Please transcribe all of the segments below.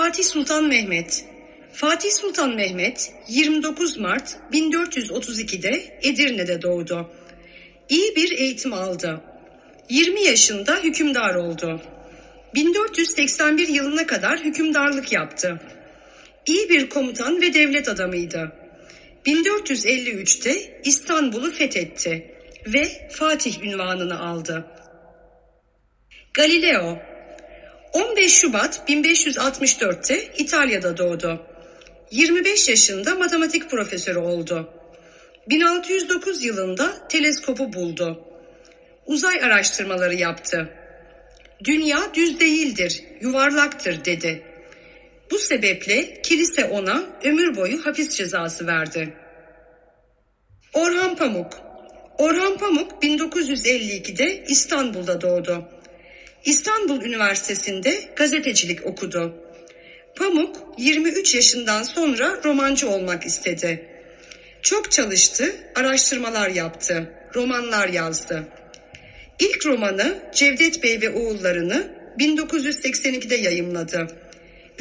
Fatih Sultan Mehmet Fatih Sultan Mehmet 29 Mart 1432'de Edirne'de doğdu. İyi bir eğitim aldı. 20 yaşında hükümdar oldu. 1481 yılına kadar hükümdarlık yaptı. İyi bir komutan ve devlet adamıydı. 1453'te İstanbul'u fethetti ve Fatih ünvanını aldı. Galileo 15 Şubat 1564'te İtalya'da doğdu. 25 yaşında matematik profesörü oldu. 1609 yılında teleskopu buldu. Uzay araştırmaları yaptı. Dünya düz değildir, yuvarlaktır dedi. Bu sebeple kilise ona ömür boyu hapis cezası verdi. Orhan Pamuk Orhan Pamuk 1952'de İstanbul'da doğdu. İstanbul Üniversitesi'nde gazetecilik okudu. Pamuk 23 yaşından sonra romancı olmak istedi. Çok çalıştı, araştırmalar yaptı, romanlar yazdı. İlk romanı Cevdet Bey ve Oğullarını 1982'de yayımladı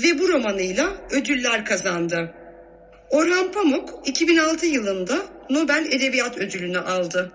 ve bu romanıyla ödüller kazandı. Orhan Pamuk 2006 yılında Nobel Edebiyat Ödülünü aldı.